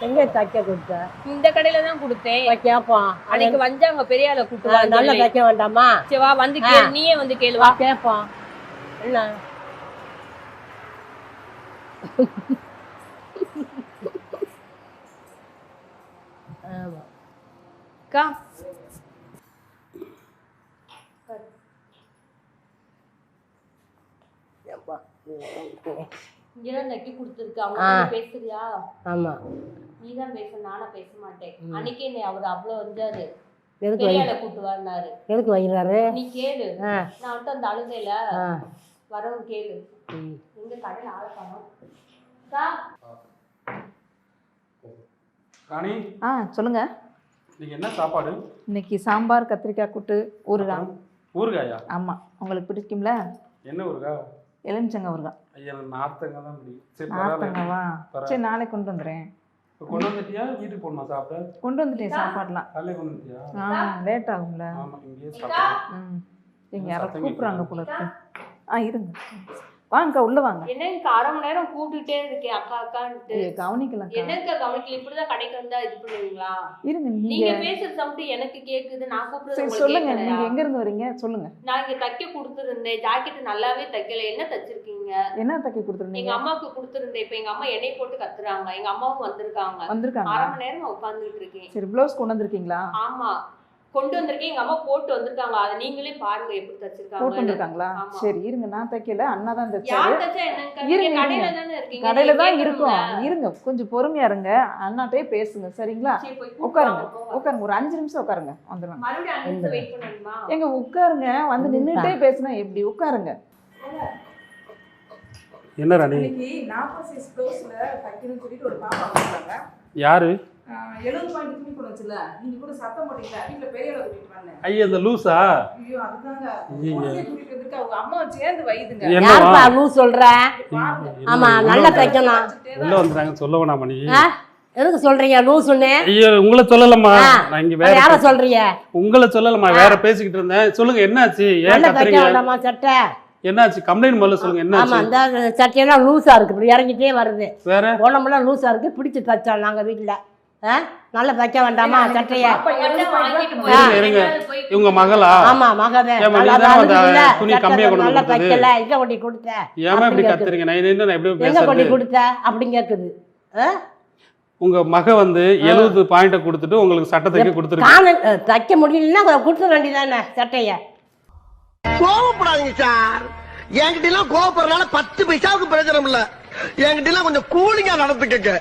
எங்க தைக்க கொடுத்த? இந்த கடையில தான் கொடுத்தேன். போய் கேட்போம் அன்னைக்கு வந்தாங்க பெரிய ஆளை கூட்டு ஆ, வா நல்லா தைக்க வேண்டாமா? சரி வா வந்து கேளு. நீயே வந்து கேளு வா. வா கேட்போம் என்ன? அக்கா. ஏப்பா. இங்கதான் தைக்க கொடுத்துருக்கு. அவங்க ஆ. கிட்ட பேசுறியா? ஆமா. நீ தான் பேச நானா பேச மாட்டேன். அன்னைக்கு என்ன அவர் அவ்வளவு வந்தாரு எதுக்கு பெரிய வை ஆளை கூட்டு வந்தாரு. எதுக்கு வைக்கிறாரு நீ கேளு. நான் வந்து அந்த அழுதையில ஆ. வரவும் கேளு. எங்க கடையில ஆளை காணோம். ராணி ஆ சொல்லுங்க. நீங்க என்ன சாப்பாடு? இன்னைக்கு சாம்பார் கத்திரிக்காய் கூட்டு ஊறுகாய். ஊறுகாயா? ஆமாம் உங்களுக்கு பிடிக்கும்ல? என்ன ஊறுகாய்? எலுமிச்சங்க ஊறுகாய். ஐயா நார்த்தங்க தான் பிடிக்கும். சரி பரவாயில்ல. சரி நாளைக்கு கொண்டு வந்துடுறேன். கொண்டு வந்துட்டியா? வீட்டுக்கு போகணுமா சாப்பிட? கொண்டு வந்துட்டேன் சாப்பாடுலாம். காலையில கொண்டு வந்துட்டியா? ஆ லேட் ஆகும்ல ஆமா இங்கேயே சாப்பிடு ம் இங்கே யாரோ கூப்பிட்றாங்க. போல இருக்கு. ஆ இருங்க. வாங்கக்கா உள்ள வாங்க. என்னங்க அரை மணி நேரம் கூப்பிட்டுட்டே இருக்கேன் அக்கா அக்கான்ட்டு. ஐயோ, கவனிக்கலக்கா. என்னங்க கவனிக்கல? இப்படிதான் கடைக்கு வந்தா இது பண்ணுவீங்களா? இருங்க நீங்க பேசுற சவுண்ட் எனக்கு கேக்குது நான் கூப்பிடுறது சொல்லுங்க? நீங்க எங்க இருந்து வரீங்க? சொல்லுங்க. நான் இங்க தைக்க கொடுத்துருந்தேன் ஜாக்கெட் நல்லாவே தைக்கல என்ன தச்சிருக்கீங்க? என்ன தைக்க எங்க கொடுத்துருந்தீங்க அம்மாவுக்கு கொடுத்துருந்தேன் இப்ப எங்க அம்மா எண்ணெய் போட்டு கத்துறாங்க எங்க அம்மாவும் வந்திருக்காங்க. வந்திருக்காங்க. அரை மணி நேரமா உட்கார்ந்துட்டு இருக்கேன். சரி ப்ளவுஸ் கொண்டு வந்திருக்கீங்களா? ஆமா. கொண்டு வந்திருக்கேன். எங்க அம்மா போட்டு வந்திருக்காங்க. அதை நீங்களே பாருங்க எப்படி போட்டு தச்சிருக்காங்க வந்திருக்காங்களா? ஆமா. சரி இருங்க. நான் தைக்கல. அண்ணா தான் தைச்சாரு. யார் தச்சா என்னங்க? இருங்க, கடையில. தானே இருக்கீங்க. கடையில நீங்க தான் கேட்கணும்ல. இருக்கோம். இருங்க. கொஞ்சம் பொறுமையா இருங்க. அண்ணாட்டே பேசுங்க. சரிங்களா? உட்காருங்க. உட்காருங்க. ஒரு அஞ்சு நிமிஷம் உட்காருங்க. பண்ணணுமா? எங்க உட்காருங்க. வந்து நின்னுட்டே பேசினா எப்படி? உட்காருங்க. என்ன ராணி? யாரு? எழுபது பாயிண்ட் துணி கொண்டு வச்சுல. நீங்க கூட சத்தம் போட்டீங்களா? வீட்டுல பெரியவளை கூட்டிட்டு வந்தேன் ஐயா இந்த லூசா? ஐயோ அதுதாங்க. கூட்டிட்டு அவங்க அம்மா சேர்ந்து யாருப்பா சொல்ற. ஆமா நல்லா தைக்கணும். உள்ள வந்துட்டாங்க சொல்ல வேணாமா? எதுக்கு சொல்றீங்க? லூசுன்னு ஐயோ உங்களை சொல்லலம்மா. நான் இங்க வேற யார சொல்றீங்க? உங்களை சொல்லலம்மா. வேற பேசிக்கிட்டு இருந்தேன். சொல்லுங்க என்னாச்சு? ஏன் கத்துறீங்க? சட்டை? என்னாச்சு? கம்ப்ளைண்ட் முதல்ல சொல்லுங்க ஆமா என்னாச்சு இந்த சட்டையெல்லாம் லூசா இருக்கு. இப்படி இறங்கிட்டே வருது. வேற? உடம்புலாம் லூசா இருக்கு. பிடிச்சு தைச்சோம் நாங்க வீட்டுல? நல்லா தைக்க வேண்டாமா? சட்டைய. இவங்க மகளா? ஆமா மகவே. துணி சட்டை கம்மியா கொண்டு நல்லா? தைக்கல இங்க கொண்டு கொடுத்த? ஏமா இப்படி கத்துறீங்க? நான் என்ன நான் எப்படி எங்க கொண்டு கொடுத்த? அப்படி கேக்குது. ஆ? உங்க மக வந்து எழுபது பாயிண்ட கொடுத்துட்டு உங்களுக்கு சட்ட தைக்க கொடுத்துருக்கு. தைக்க முடியலன்னா கொடுத்துட வேண்டியதானே சட்டைய. கோவப்படாதீங்க சார். என்கிட்ட எல்லாம் கோவப்படுறதுனால பத்து பைசாவுக்கு பிரயோஜனம் இல்ல. என்கிட்ட எல்லாம் கொஞ்சம் கூலிங்கா நடந்துக்கங்க.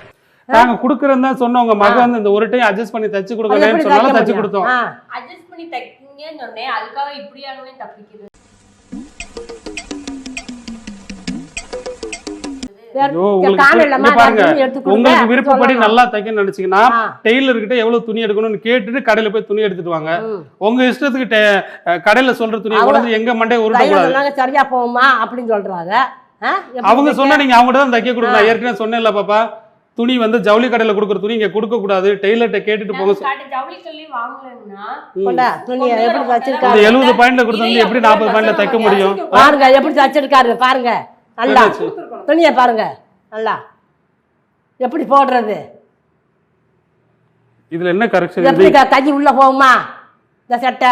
நாங்க குடுக்கறேன்னு தான் சொன்னோம் உங்க மக வந்து இந்த ஒரு டைம் அட்ஜஸ்ட் பண்ணி தச்சு கொடுக்கலன்னு சொன்னாலும் தச்சு? கொடுத்தோம். அட்ஜஸ்ட் பண்ணி தைக்கீங்கன்னு சொன்னேன் அதுக்காக இப்படியாகவே தப்பிக்குது உங்களுக்கு துணி விருப்பப்படி. நல்லா தைக்கணும்னு நினைச்சீங்கன்னா. டெய்லர் கிட்ட எவ்வளவு துணி எடுக்கணும்னு கேட்டுட்டு கடையில போய் துணி எடுத்துட்டு வாங்க. உங்க இஷ்டத்துக்கு கடையில சொல்ற துணியை அவங்க- கொண்டு எங்க மண்டைய உருட்ட தையல் கூடாது சொன்னாங்க சரியா போகுமா அப்படின்னு சொல்றாங்க அவங்க தைக்க? சொன்னா நீங்க அவங்க தான் தைக்க. நான் ஏற்கனவே சொன்னேன்ல பாப்பா துணி வந்து ஜவுளி கடையில கொடுக்குற துணி இங்க கொடுக்க கூடாது. டெய்லர்ட்ட கேட்டுட்டு போங்க நாங்க கடை ஜவுளி சொல்லி வாங்கலன்னா ம். கொண்டா துணியை எப்படி இந்த தச்சிருக்காரு எழுபது பாயிண்ட்ல கொடுத்து வந்து எப்படி நாற்பது பாயிண்ட்ல தைக்க முடியும்? பாருங்க எப்படி தச்சிருக்காரு பாருங்க. நல்லா? துணியை பாருங்க. நல்லா. எப்படி போடுறது? இதுல என்ன கரெக்ஷன் எப்படி கை உள்ள போகுமா? இந்த சட்டை.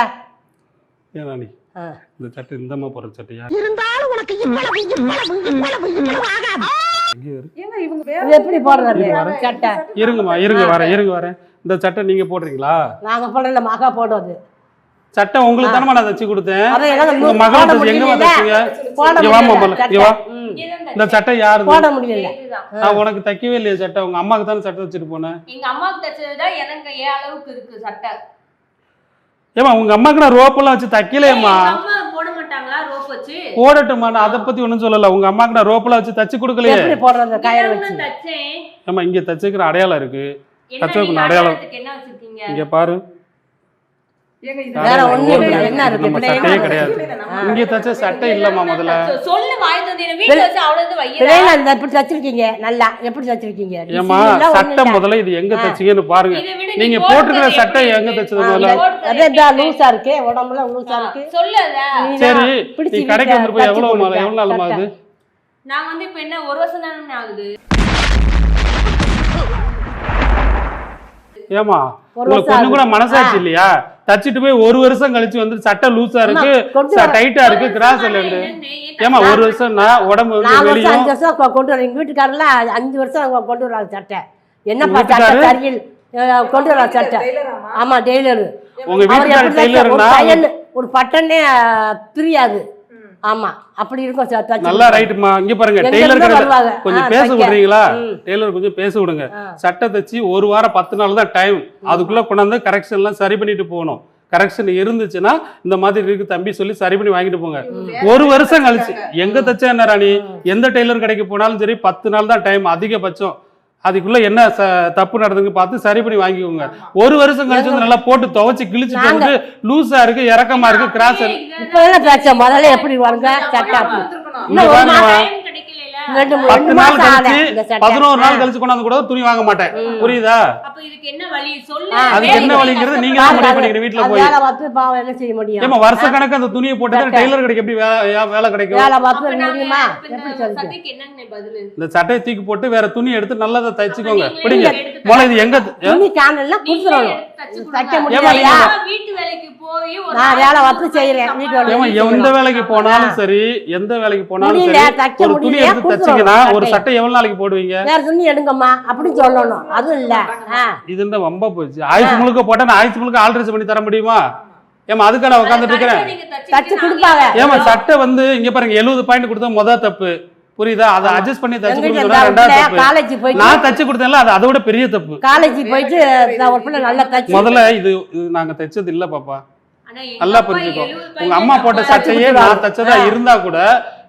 ஏனானி. இந்த சட்டை இந்தமா போற சட்டையா? இருந்தாலும் உனக்கு இவ்வளவு இவ்வளவு இவ்வளவு இவ்வளவு ஆகாது. எப்படி. சட்டை. இருங்கம்மா இருங்க வரேன் இருங்க வரேன். இந்த சட்டை நீங்க போடுறீங்களா? நாங்க போடல மகா போடுறது. சட்டை உங்களுக்கு தானே நான் தச்சு கொடுத்தேன். உங்க மகள் தச்சு எங்க. தச்சீங்க இங்க வா. இங்க வா. இந்த சட்டை யாரு போட முடியல இதுதான். நான் உனக்கு தைக்கவே இல்லையே சட்டை. உங்க அம்மாக்கு தானே சட்டை வச்சுட்டு போனேன். எங்க அம்மாவுக்கு தச்சதுதான் எனக்கு ஏன் அளவுக்கு இருக்கு சட்டை. ஏமா உங்க அம்மாக்கு நான் ரோப்பெல்லாம் வச்சு தைக்கலையேம்மா எங்க அம்மா போட மாட்டாங்களா ரோப் வச்சு போடட்டுமா நான் அதை பத்தி ஒண்ணும் சொல்லல. உங்க அம்மாக்கு நான் ரோப்பெல்லாம் வச்சு தச்சு கொடுக்கலையே. எப்படி போடுறது கயிறு வச்சு? ஏமா இங்க தச்சுக்கிற அடையாளம் இருக்கு. நீங்க அடையாளம். அடையாளத்துக்கு என்ன வச்சிருக்கீங்க? இங்க பாரு. வேற இல்ல. என்ன இருக்கு? சட்டை இல்லம்மா முதல்ல. சொல்லு எப்படி தச்சிருக்கீங்க? நல்லா. எப்படி தச்சிருக்கீங்க? ஏமா சட்டை. முதல்ல இது எங்க. தச்சீங்கன்னு பாருங்க. நீங்க போட்டுக்கிற சட்டை? எங்க தச்சது ஆ, முதல்ல? அதே? லூசா இருக்கு? உடம்புல லூசா ஆ, இருக்கு? சொல்லு சரி நீ கடைக்கு போய் தச்சு எவ்வளவு கொடுத்த எவ்வளவு நாள். ஆகுது நான் வந்து இப்ப என்ன ஒரு வருஷம் தானே ஆகுது? ஏமா ஒரு உங்களுக்கு வருஷம் கொஞ்சம் கூட ஆகுது. மனசாட்சி இல்லையா? தச்சிட்டு போய் ஒரு வருஷம் கழிச்சு வந்து சட்டை லூசா இருக்கு டைட்டா இருக்கு கிராஸ் இருக்கு ஏமா ஒரு வருஷம்னா உடம்பு வந்து நாலு வருஷம் வெளியும் அஞ்சு வருஷம் கொண்டு வர எங்க வீட்டுக்காரர்ல அஞ்சு வருஷம் கொண்டு வராங்க சட்டை. என்னப்பா உங்க சட்டை அஹ், கொண்டு வர சட்டை? ஆமா டெய்லரு. உங்க அவர் வீட்டுக்கார எப்படி தைக்க- ஒரு டெய்லர்னா தையல் ஒரு பட்டனே பிரியாது. ஆமா அப்படி இருக்கும் நல்லா ரைட்டுமா இங்க பாருங்க டெய்லர். கொஞ்சம் பேச. விடுறீங்களா. டெய்லர் கொஞ்சம் பேச விடுங்க. சட்டை தச்சு ஒரு வாரம் பத்து நாள் தான் டைம் அதுக்குள்ள கொண்டாந்து கரெக்ஷன் எல்லாம் சரி பண்ணிட்டு போகணும். கரெக்ஷன் இருந்துச்சுன்னா இந்த மாதிரி இருக்கு தம்பி சொல்லி சரி பண்ணி வாங்கிட்டு போங்க. ஒரு வருஷம் கழிச்சு. எங்க தச்சா என்ன ராணி? எந்த டெய்லர் கடைக்கு போனாலும் சரி பத்து நாள் தான் டைம் அதிகபட்சம். அதுக்குள்ள என்ன தப்பு நடந்துன்னு பார்த்து சரி பண்ணி வாங்கிக்கோங்க. ஒரு வருஷம் கழிச்சு வந்து நல்லா போட்டு துவைச்சு கிழிச்சு போட்டு லூசா இருக்கு இறக்கமா இருக்கு கிராஸ் இப்ப என்ன தச்ச முதல்ல எப்படி வருங்க? பத்து நாள் கழிச்சு. பதினோரு நாள். கழிச்சு கொண்டாந்து கூட துணி வாங்க மாட்டேன். புரியுதா? அப்ப இதுக்கு என்ன வழி? சொல்லு. ஆ, அதுக்கு என்ன வழிங்கிறது நீங்க. தான் முடிவு பண்ணிக்கிற வீட்டுல போய். என்ன செய்ய முடியும்? ஏமா வருஷ கணக்கு அந்த துணியை போட்டு. டெய்லர் கடைக்கு எப்படி வேலை கிடைக்கும்? இந்த சட்டையை தூக்கி போட்டு வேற துணி எடுத்து நல்லதை தைச்சுக்கோங்க. பிடிங்க. முதல்ல இது எங்க துணி தைக்க ஏமா, வீட்டு வேலைக்கு போய் ஒரு நான் நாளைக்கு வேலை செய்யறேன். வீட்டு. எந்த வேலைக்கு போனாலும் சரி எந்த வேலைக்கு போனாலும் சரி ஒரு துணி எடுத்து கொடுத்துடணும் ஒரு. சட்டை எவ்வளவு நாளைக்கு போடுவீங்க? வேற துணி எடுங்கம்மா. அப்படின்னு சொல்லணும். அதுவும் இல்ல. இது என்ன வம்பா போச்சு. ஆயுசு முழுக்க போட்டா நான் ஆயுசு முழுக்க ஆல்ட்ரேஷன் பண்ணி தர முடியுமா? ஏமா அதுக்காக நான் உட்காந்துட்டு இருக்கிறேன். ஏமா சட்டை வந்து இங்க பாருங்க எழுபது பாயிண்ட் கொடுத்தா முத தப்பு. புரியுதா? அதை அட்ஜஸ்ட் பண்ணி தச்சு கொடுத்தா காலேஜ் போயிட்டு நான் தச்சு கொடுத்தேன்ல அது அதை விட பெரிய தப்பு. காலேஜ் போயிட்டு நான் ஒரு பிள்ளை நல்லா தச்சு முதல்ல இது நாங்க தைச்சது இல்ல பாப்பா. நல்லா புரிஞ்சுக்கோ. 70 உங்க அம்மா போட்ட சட்டையே. நான் தச்சதா இருந்தா கூட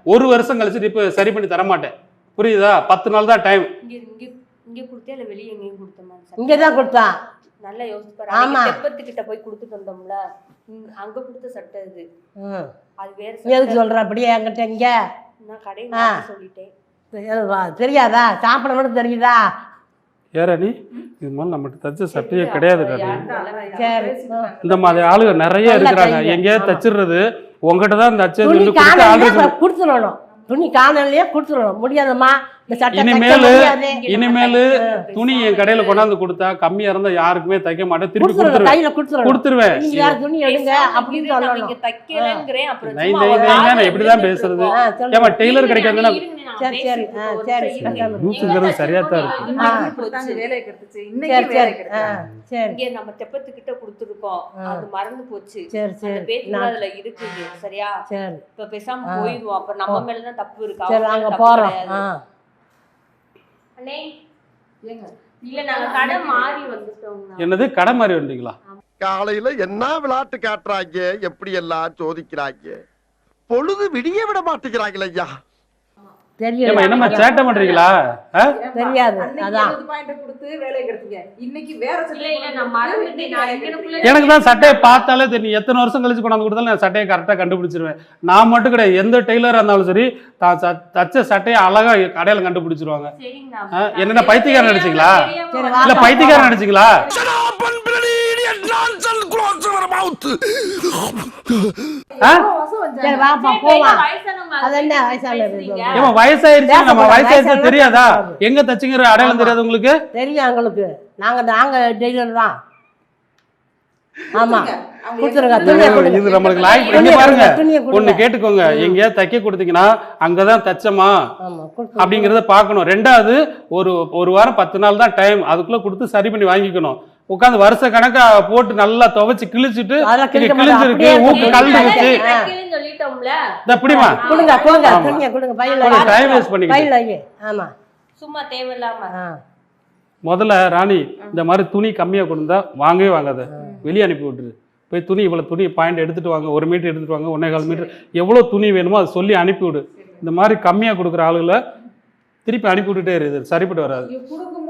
ஒரு வருஷம் கழிச்சுட்டு இப்ப சரி பண்ணி தர மாட்டேன் புரியுதா? பத்து நாள் தான் டைம் இங்க இங்க இங்க கொடுத்தே இல்ல வெளிய எங்கேயும் கொடுத்தோமா இங்கதான் கொடுத்தான் நல்லா யோசிச்சு பாரு. ஆமா. தெப்பத்துக்கிட்ட போய் கொடுத்துட்டு வந்தோம்ல. அங்க கொடுத்த சட்டை இது. அது வேற எதுக்கு சொல்ற அப்படியே என்கிட்ட இங்க? நான் கடையை ஆ. மாத்தி சொல்லிட்டேன். தெரியாதா? சாப்பிட மட்டும் தெரியுதா? ஏற நீ இது மாதிரி நம்மகிட்ட தச்ச சட்டையே கிடையாது இந்த மாதிரி ஆளுங்க நிறைய இருக்கிறாங்க. தைங்க. எங்கேயா ஆமா. தச்சிடுறது உங்ககிட்ட தான் வந்து கொடுத்து ஆல்ட்ரேஷன் கொடுத்துடணும் துணி காணலையே? கொடுத்துடணும் முடியாதம்மா. இந்த இனிமேலு. இனிமேலு துணி என் கடையில கொண்டாந்து கொடுத்தா கம்மியா இருந்தா யாருக்குமே தைக்க மாட்டேன். திருப்பி கொடுத்துருவேன். இருந்துட்டு பேசுறது. ஏமா டெய்லர் கிடைக்காதுன்னா சரியா தான் இருக்கு. நம்ம தெப்பத்துக்கிட்ட கொடுத்துருக்கோம். அது மறந்து போச்சு. அதுல இருக்குது சரியா? சரி. இப்ப பேசாம. போயிடுவோம். அப்ப நம்ம மேலதான் தப்பு இருக்கு. தப்பு போறோம். கடை மாறி என்னது கடை மாதிரி வந்தீங்களா காலையில என்ன விளையாட்டு காட்டுறாங்க எப்படி எல்லாம் சோதிக்கிறாங்க? பொழுது விடிய விட மாட்டேங்கிறாங்களே ஐயா. தெரியல என்னம்மா சேட்டை பண்றீங்களா? தெரியாது, அன்னைக்கு அதான். 70 point கொடுத்து வேலையை கெடுத்தீங்க. இன்னைக்கு வேற இல்ல சட்டை இல்ல நான் கொடுத்து மறந்துட்டேன். இன்னைக்கு நான் வேலையை எங்கனக்குள்ள கெடுத்தீங்க. எனக்கு தான் சட்டையை பார்த்தாலே தெரியும். எத்தனை வருஷம் கழிச்சு கொண்டாந்து கொடுத்தாலும் நான் சட்டையை கரெக்டாக கண்டுபிடிச்சிருவேன். நான் மட்டும் கிடையாது எந்த டெய்லராக இருந்தாலும் சரி தான் தச்ச சட்டையை அழகா கடையில கண்டுபிடிச்சிருவாங்க. என்னென்ன பைத்தியக்காரன் வா. இல்ல பைத்தியக்காரன் வந்தாங்க? சரி வாப்பா சரி, போவா ஏமா வயசாயிருச்சு நம்ம வயசாயிருச்சு தெரியாதா. எங்க தச்சுங்கிற அடையாளம் தெரியாது உங்களுக்கு? தெரியும் எங்களுக்கு. நாங்க நாங்க டெய்லர் தான். ஆமா. இது நம்மளுக்கு பாருங்க. ஒண்ணு கேட்டுக்கோங்க. எங்கேயா தைக்க கொடுத்தீங்கன்னா அங்கதான் தச்சமா. அப்படிங்கறத பார்க்கணும். ரெண்டாவது ஒரு ஒரு வாரம் பத்து நாள் தான் டைம் அதுக்குள்ள கொடுத்து சரி பண்ணி வாங்கிக்கணும். உட்காந்து வருஷ கணக்கா போட்டு நல்லா துவைச்சு கிழிச்சிட்டு அப்படியே ஊக்கு கலந்துருச்சு இந்த எப்படிமா கொடுங்க கொடுங்க ஆமா. துணியை கொடுங்க. பையில கொஞ்சம் வை. டைம் வேஸ்ட் பண்ணிக்கிட்டு. பையில வை. ஆமா. சும்மா தேவையில்லாம. ஆ. முதல்ல ராணி இந்த மாதிரி துணி கம்மியா கொடுந்தா வாங்கவே வாங்காத. வெளியே அனுப்பி விட்டுரு. போய் துணி இவ்வளவு துணி பாயிண்ட் எடுத்துட்டு வாங்க ஒரு மீட்டர் எடுத்துட்டு வாங்க ஒன்னே கால் மீட்டர். எவ்வளவு துணி வேணுமோ அதை சொல்லி அனுப்பி விடு. இந்த மாதிரி கம்மியா கொடுக்குற ஆளுகளை திருப்பி அனுப்பி விட்டுட்டே இருக்குது சரிப்பட்டு வராது.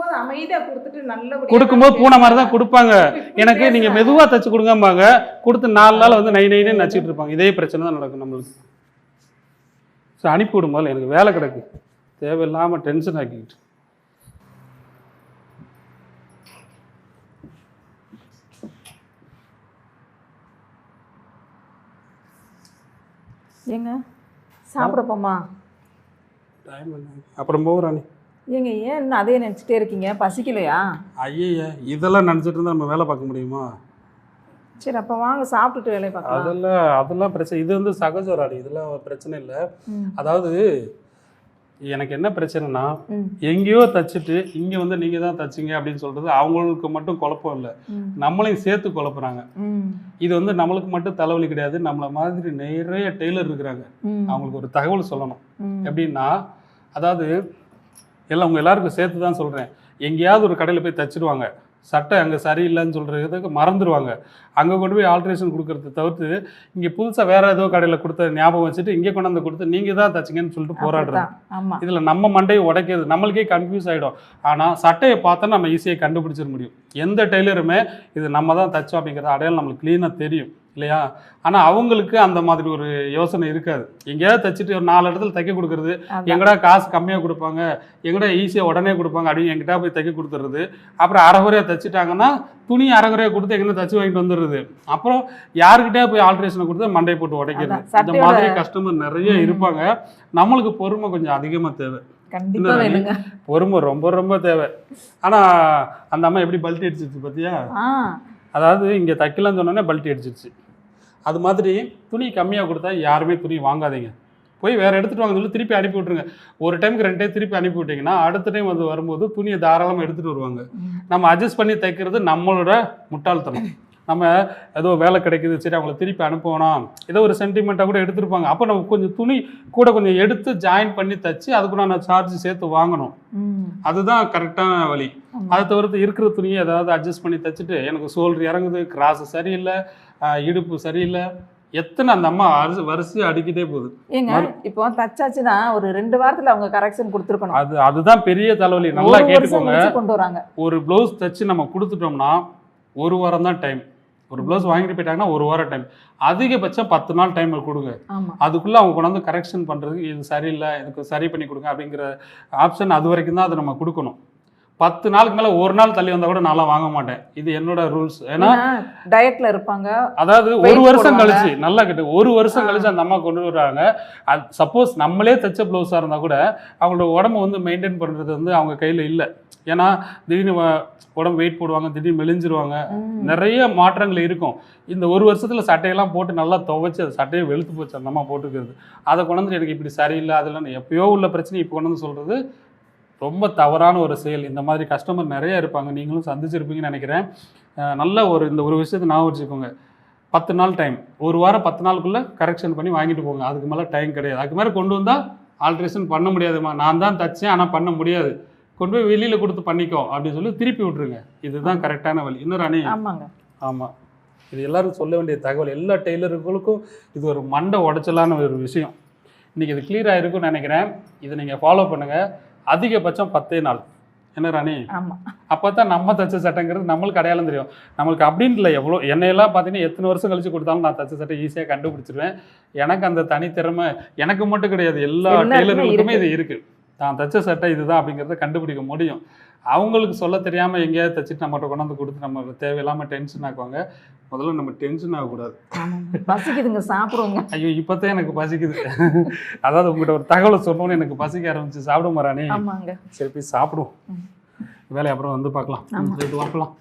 கொடுக்கும்போது அமைதியா கொடுத்துட்டு நல்லபடியா கொடுக்கும்போது பூனை மாதிரி தான் கொடுப்பாங்க. எனக்கு நீங்க மெதுவா தச்சு கொடுங்கம்பாங்க. கொடுத்து நாலு நாள் வந்து நை நைனே நச்சுட்டு இருப்பாங்க. இதே பிரச்சனை தான் நடக்கும் நம்மளுக்கு. சரி அனுப்பி விடும் போது எனக்கு வேலை கிடக்கு. தேவையில்லாம டென்ஷன் ஆக்கிக்கிட்டு. ஏங்க? சாப்பிட போமா? அப்புறம் ராணி. ஏங்க ஏன் இன்னும் அதே நினைச்சிட்டே இருக்கீங்க பசிக்கலையா ஐயய்ய இதெல்லாம் நினச்சிட்டு இருந்தா நம்ம வேலை பார்க்க முடியுமா சரி அப்ப வாங்க சாப்பிட்டுட்டு வேலையை பார்க்கலாம் அதெல்லாம் அதெல்லாம் பிரச்சனை இது வந்து சகஜ ராணி இதெல்லாம் பிரச்சனை இல்லை. அதாவது எனக்கு என்ன பிரச்சனைனா. எங்கேயோ தச்சுட்டு இங்கே வந்து நீங்கள் தான் தச்சிங்க அப்படின்னு சொல்கிறது அவங்களுக்கு மட்டும் குழப்பம் இல்லை. நம்மளையும் சேர்த்து குழப்புறாங்க. இது வந்து நம்மளுக்கு மட்டும் தலைவலி கிடையாது நம்மளை மாதிரி நிறைய டெய்லர் இருக்கிறாங்க. அவங்களுக்கு ஒரு தகவல் சொல்லணும். எப்படின்னா அதாவது எல்லாம் உங்கள் எல்லாருக்கும் சேர்த்து தான் சொல்கிறேன் எங்கேயாவது ஒரு கடையில் போய் தச்சிடுவாங்க சட்டை அங்கே சரியில்லைன்னு சொல்கிறதுக்கு மறந்துடுவாங்க அங்கே கொண்டு போய் ஆல்ட்ரேஷன் கொடுக்கறத தவிர்த்து இங்கே புதுசாக வேறு ஏதோ கடையில் கொடுத்த ஞாபகம் வச்சுட்டு இங்கே கொண்டாந்து கொடுத்து நீங்கள் தான் தச்சிங்கன்னு சொல்லிட்டு போராடுறது. இதில் நம்ம மண்டையை உடைக்கிறது நம்மளுக்கே கன்ஃபியூஸ் ஆகிடும் ஆனால் சட்டையை பார்த்தா நம்ம ஈஸியாக கண்டுபிடிச்சிட முடியும். எந்த டெய்லருமே இது நம்ம தான் தச்சோம் அப்படிங்கிறது அடையாளம் நம்மளுக்கு க்ளீனாக தெரியும். இல்லையா? ஆனால் அவங்களுக்கு அந்த மாதிரி ஒரு யோசனை இருக்காது. எங்கேயாவது தச்சுட்டு ஒரு நாலு இடத்துல தைக்க கொடுக்கறது. எங்கடா காசு கம்மியாக கொடுப்பாங்க எங்கடா ஈஸியாக உடனே கொடுப்பாங்க அப்படின்னு எங்கிட்ட போய் தைக்க கொடுத்துறது அப்புறம் அரைகுறையாக தைச்சிட்டாங்கன்னா துணி அரைகுறையாக கொடுத்து எங்கன்னா தச்சு வாங்கிட்டு வந்துடுறது. அப்புறம் யாருக்கிட்டே போய் ஆல்ட்ரேஷனை கொடுத்து மண்டையை போட்டு உடைக்கிறது. இந்த மாதிரி கஸ்டமர் நிறைய இருப்பாங்க. நம்மளுக்கு பொறுமை கொஞ்சம் அதிகமாக தேவை. பொறுமை ரொம்ப ரொம்ப தேவை. ஆனால் அந்த அம்மா எப்படி பல்ட்டி அடிச்சிருச்சு பார்த்தியா ஆ. அதாவது இங்கே தைக்கலாம்னு சொன்னோன்னே பல்ட்டி அடிச்சிருச்சு. அது மாதிரி துணி கம்மியாக கொடுத்தா யாருமே துணி வாங்காதீங்க. போய் வேறு எடுத்துகிட்டு வாங்க சொல்லி திருப்பி அனுப்பி விட்ருங்க ஒரு டைமுக்கு ரெண்டு டைம் திருப்பி அனுப்பி விட்டிங்கன்னா அடுத்த டைம் வந்து வரும்போது துணியை தாராளமாக எடுத்துகிட்டு வருவாங்க. நம்ம அட்ஜஸ்ட் பண்ணி தைக்கிறது நம்மளோட முட்டாள்தனம். நம்ம ஏதோ வேலை கிடைக்குது சரி அவங்கள திருப்பி அனுப்பணும் ஏதோ ஒரு சென்டிமெண்ட்டாக கூட எடுத்திருப்பாங்க. அப்போ நம்ம கொஞ்சம் துணி கூட கொஞ்சம் எடுத்து ஜாயின் பண்ணி தைச்சு அதுக்கு நான் சார்ஜ் சேர்த்து வாங்கணும். அதுதான் கரெக்டான வழி. அதை தவிர்த்து இருக்கிற துணியை ஏதாவது அட்ஜஸ்ட் பண்ணி தைச்சிட்டு எனக்கு சோல்டர் இறங்குது கிராஸ் சரியில்லை இடுப்பு சரியில்லை எத்தனை அந்த அம்மா அரிசி வரிசையாக அடிக்கிட்டே போகுது. ஏங்க இப்போ தச்சாச்சுன்னா ஒரு ரெண்டு வாரத்துல அவங்க கரெக்ஷன் கொடுத்துருக்கணும். அது அதுதான் பெரிய தலைவலி. நல்லா கேட்டுக்கோங்க. கொண்டு வராங்க. ஒரு ப்ளவுஸ் தைச்சு நம்ம கொடுத்துட்டோம்னா ஒரு வாரம் தான் டைம் ஒரு ப்ளவுஸ் வாங்கிட்டு போயிட்டாங்கன்னா ஒரு வாரம் டைம் அதிகபட்சம் பத்து நாள் டைம் கொடுங்க. அதுக்குள்ளே அவங்க கொண்டாந்து கரெக்ஷன் பண்ணுறதுக்கு இது சரியில்லை இதுக்கு சரி பண்ணி கொடுங்க அப்படிங்கிற ஆப்ஷன் அது வரைக்கும் தான் அதை நம்ம கொடுக்கணும். பத்து நாளுக்கு மேலே ஒரு நாள் தள்ளி வந்தால் கூட நான்லாம் வாங்க மாட்டேன். இது என்னோட ரூல்ஸ் ஏன்னா டயட்ல இருப்பாங்க. அதாவது ஒரு வருஷம். கழிச்சு நல்லா கேட்டு ஒரு வருஷம். கழிச்சு அந்த அம்மா கொண்டு வர்றாங்க அது சப்போஸ் நம்மளே தைச்ச ப்ளவுஸாக இருந்தால் கூட அவங்களோட உடம்பு வந்து மெயின்டைன் பண்ணுறது வந்து அவங்க கையில் இல்லை. ஏன்னா திடீர்னு உடம்பு வெயிட் போடுவாங்க திடீர்னு மெலிஞ்சிருவாங்க. நிறைய மாற்றங்கள் இருக்கும். இந்த ஒரு வருஷத்துல சட்டையெல்லாம் போட்டு நல்லா துவைச்சு அது சட்டையை வெளுத்து போச்சு அந்த அம்மா போட்டுக்கிறது. அதை கொண்டு வந்து எனக்கு இப்படி சரியில்லை அதெல்லாம் எப்பயோ உள்ள பிரச்சனை இப்போ கொண்டு வந்து சொல்றது ரொம்ப தவறான ஒரு செயல். இந்த மாதிரி கஸ்டமர் நிறைய இருப்பாங்க. நீங்களும் சந்திச்சிருப்பீங்கன்னு நினைக்கிறேன். நல்ல ஒரு இந்த ஒரு விஷயத்தை ஞாபகம் வச்சுக்கோங்க. பத்து நாள் டைம் ஒரு வாரம் பத்து நாளுக்குள்ள கரெக்ஷன் பண்ணி வாங்கிட்டு போங்க. அதுக்கு மேலே டைம் கிடையாது. அதுக்கு மேலே கொண்டு வந்தால் ஆல்ட்ரேஷன் பண்ண முடியாதும்மா. நான் தான் தச்சேன் ஆனால் பண்ண முடியாது. கொண்டு போய் வெளியில் கொடுத்து பண்ணிக்கோ அப்படின்னு சொல்லி திருப்பி விட்டுருங்க. இதுதான் கரெக்டான வழி. இன்னொரு அணி. ஆமாங்க. ஆமாம் இது எல்லாரும் சொல்ல வேண்டிய தகவல். எல்லா டெய்லர்களுக்கும் இது ஒரு மண்டை உடைச்சலான ஒரு விஷயம். இன்றைக்கி இது clear ஆயிருக்கும்னு நினைக்கிறேன். இதை நீங்கள் ஃபாலோ பண்ணுங்கள் அதிகபட்சம் பத்தே நாள். என்ன ராணி? ஆமா. அப்போ தான் நம்ம தச்ச சட்டைங்கிறது நம்மளுக்கு அடையாளம் தெரியும். நம்மளுக்கு அப்படின்னு இல்லை எவ்வளோ என்னையெல்லாம் பார்த்தீங்கன்னா எத்தனை வருஷம் கழிச்சு கொடுத்தாலும் நான் தச்ச சட்டை ஈஸியாக கண்டுபிடிச்சிருவேன். எனக்கு அந்த தனித்திறமை எனக்கு மட்டும் கிடையாது எல்லா இருக்கு. இது இருக்குது தான் தச்ச சட்டை இதுதான் அப்படிங்கிறத கண்டுபிடிக்க முடியும். அவங்களுக்கு சொல்ல தெரியாமல் எங்கேயாவது தச்சுட்டு நம்மகிட்ட கொண்டாந்து கொடுத்து நம்ம தேவையில்லாமல் டென்ஷன் ஆக்குவாங்க. முதல்ல நம்ம டென்ஷன் ஆகக்கூடாது. பசிக்குதுங்க சாப்பிடுவோங்க. ஐயோ இப்போதான் எனக்கு பசிக்குது. அதாவது உங்கள்கிட்ட ஒரு தகவலை சொன்னோன்னு எனக்கு பசிக்க ஆரம்பிச்சு சாப்பிட மாறானே. சரி போய் சாப்பிடுவோம். வேலையை அப்புறம் வந்து பார்க்கலாம். பார்க்கலாம்